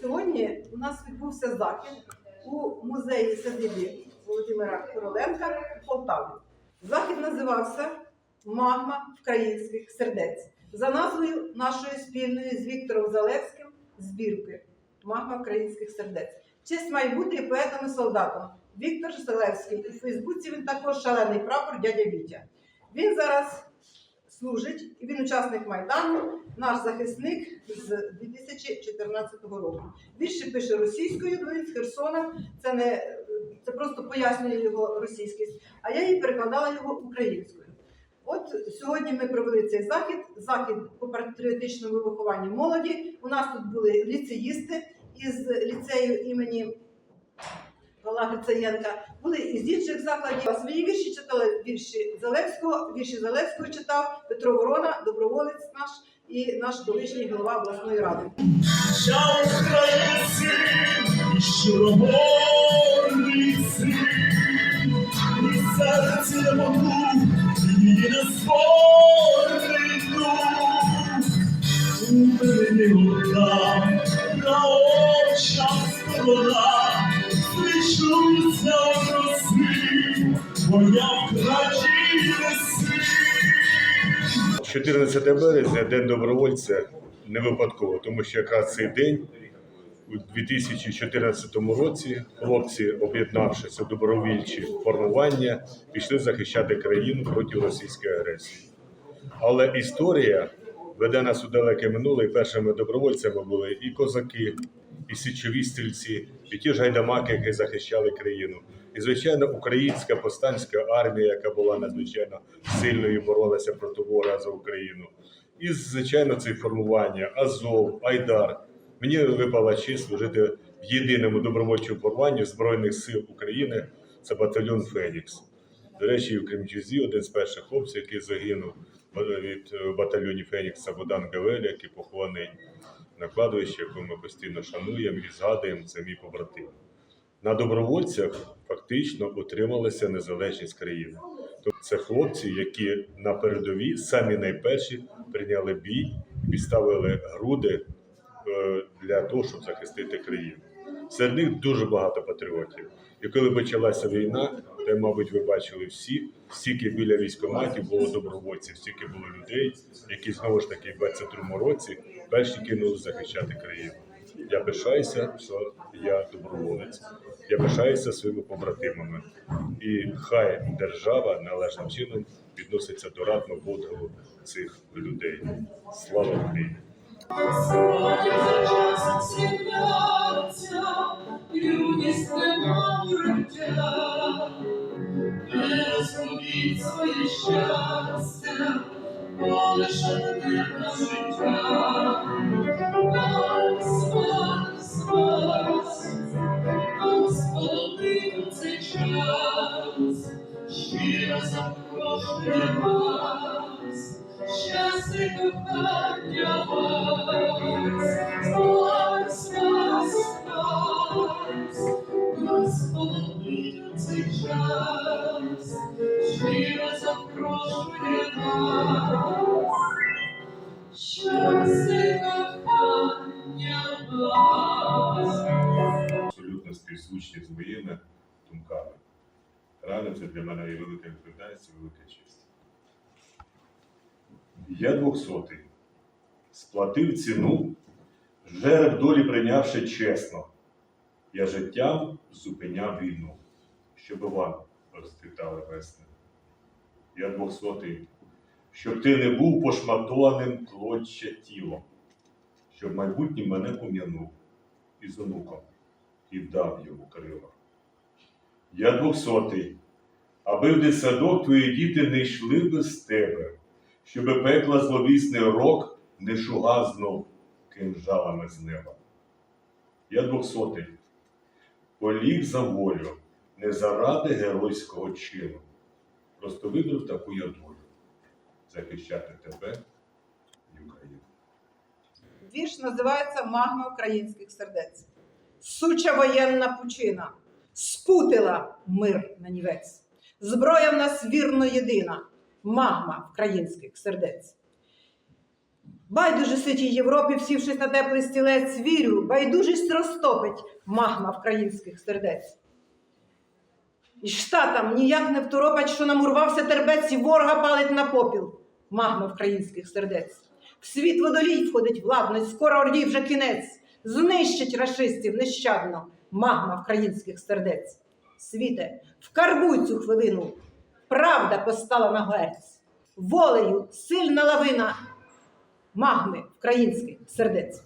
сьогодні у нас відбувся захід у музеї садибі Володимира Короленка в Полтаві. Захід називався Магма українських сердець за назвою нашої спільної з Віктором Залевським збірки Магма українських сердець. Честь має бути і поетом і солдатом. Віктор Залевський. У Фейсбуці він також шалений прапор дядя Вітя. Він зараз служить, він учасник Майдану, наш захисник з 2014 року. Вірші пише російською, він з Херсона. Це не це просто пояснює його російськість, а я її перекладала його українською. От сьогодні ми провели цей захід, захід по патріотичному вихованню молоді. У нас тут були ліцеїсти із ліцею імені Павла Грицаєнка, були із інших закладів. А свої вірші читали вірші Залевського, вірші Залевського читав Петро Ворона, доброволець наш і наш колишній голова обласної ради. Вся українці, щиромовний син, і серце не могу, і не спорний. У мене одна, на очах сторона, Слышуся роси, моя країна син. 14 березня День добровольця не випадково, тому що якраз цей день у 2014 році хлопці, об'єднавшись у добровільчі формування, пішли захищати країну проти російської агресії. Але історія веде нас у далеке минуле, і першими добровольцями були і козаки, і січові стрільці, і ті ж гайдамаки, які захищали країну. І, звичайно, українська повстанська армія, яка була надзвичайно сильною, боролася проти ворога за Україну. І, звичайно, це формування Азов, Айдар. Мені випала честь служити в єдиному добровольчому формуванні Збройних сил України. Це батальйон Фенікс. До речі, в Кремчузі один з перших хлопців, який загинув від е, батальйоні Фенікса Богдан Гавель, який похований на кладовищі, яку ми постійно шануємо і згадуємо, це мій побратим. На добровольцях фактично утрималася незалежність країни. Тобто це хлопці, які на передовій самі найперші прийняли бій, підставили груди е, для того, щоб захистити країну. Серед них дуже багато патріотів. І коли почалася війна, то, мабуть, ви бачили всі, стільки біля військоматів було добровольців, стільки було людей, які знову ж таки в 22-му році перші кинули захищати країну. Я пишаюся, що я доброволець. Я пишаюся своїми побратимами. І хай держава належним чином відноситься до ратного подвигу цих людей. Слава Україні! Сходять часом сім'яться, розгубіть своє щастя, полишати лише життя. Господь, Марс, Господи, у цей час, щиро запрошує моїми думками. Це для мене є велика відповідальність і велика честь. Я двохсотий. Сплатив ціну, жереб долі прийнявши чесно. Я життям зупиняв війну, щоб вам розцвітали весни. Я двохсотий, щоб ти не був пошматованим клоччя тілом, щоб майбутнє мене пом'янув із онуком і вдав йому крила. Я двохсотий, аби в дитсадок твої діти не йшли без тебе, щоби пекла зловісний рок не шугав знов кинжалами з неба. Я двохсотий, поліг за волю, не заради геройського чину. Просто вибрав таку я долю захищати тебе і Україну. Вірш називається Магма українських сердець. Суча воєнна пучина спутила мир на нівець. Зброя в нас вірно єдина, магма українських сердець. Байдуже ситій Європі, всівшись на теплий стілець, вірю, байдужість розтопить магма вкраїнських сердець. І штатам ніяк не второпать, що намурвався тербець і ворога палить на попіл магма вкраїнських сердець. В світ водолій входить владно, скоро орді вже кінець. Знищить рашистів нещадно магма вкраїнських сердець. Світе, вкарбуй цю хвилину, правда постала на герць, волею сильна лавина магми вкраїнських сердець.